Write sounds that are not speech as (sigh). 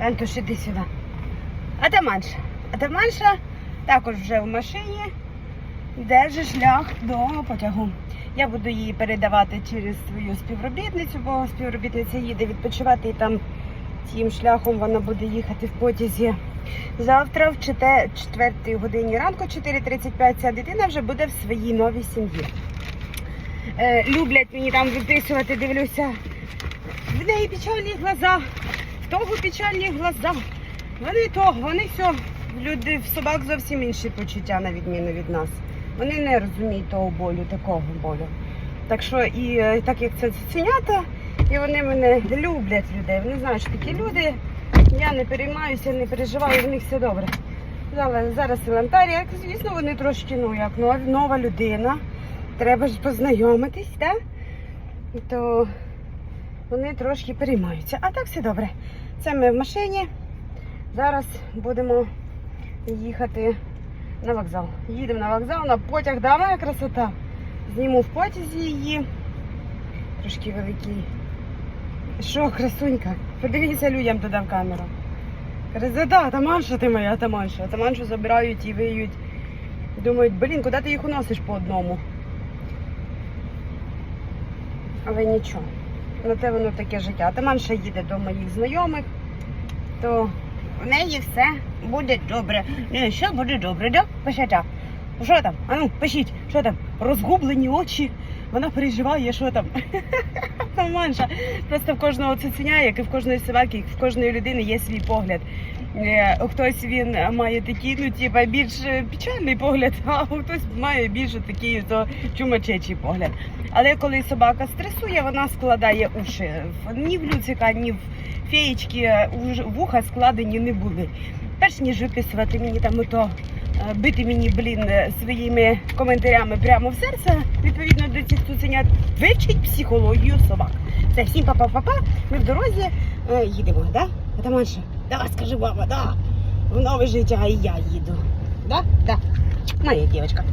Антош, іди сюди. Атаманша. Атаманша також вже в машині. Держить шлях до потягу. Я буду її передавати через свою співробітницю, бо співробітниця їде відпочивати і там тим шляхом вона буде їхати в потязі. Завтра в 4 годині ранку, 4.35, ця дитина вже буде в своїй новій сім'ї. Е, люблять мені там виписувати, дивлюся. В неї печальні глаза, в того печальні глаза. Вони то, вони все. Люди в собак зовсім інші почуття, на відміну від нас. Вони не розуміють того болю, такого болю. Так що і е, так як це цуценята, і вони мене люблять людей. Вони знають, що такі люди. Я не переймаюся, не переживаю, в них все добре. Зараз, зараз елементарія, звісно, вони трошки, ну як нова, людина. Треба ж познайомитись, так? То вони трошки переймаються. А так все добре. Це ми в машині. Зараз будемо їхати на вокзал. Їдемо на вокзал, на потяг. Да, моя красота. Зніму в потязі її. Трошки великий. Що, красунька? Подивіться людям туди в камеру. Красота, таманша ти моя, таманша. Таманшу забирають і виють. Думають, блін, куди ти їх уносиш по одному? Але нічого. На те воно таке життя. Таманша їде до моїх знайомих, то в неї все буде добре. Не, що буде добре, да? Пише так. Що там? А ну, пишіть, що там? Розгублені очі. Вона переживає, що там. (laughs) Таманша. Просто в кожного цуценя, як і в кожної собаки, як в кожної людини є свій погляд. Е, Хтось він має такий, ну типа більш печальний погляд, (laughs) а хтось має більш такий то чумачечий погляд. Але коли собака стресує, вона складає уші. Ні в люцика, ні в феєчки вуха складені не були. Перш ніж виписувати мені там ото е, бити мені, блін, е, своїми коментарями прямо в серце, відповідно до цих цуценят, вивчить психологію собак. Це всім папа-папа. Ми в дорозі е, їдемо, да? Атаманша, давай скажи, мама, да. В нове життя і я їду. Да? Да. Моя дівчинка.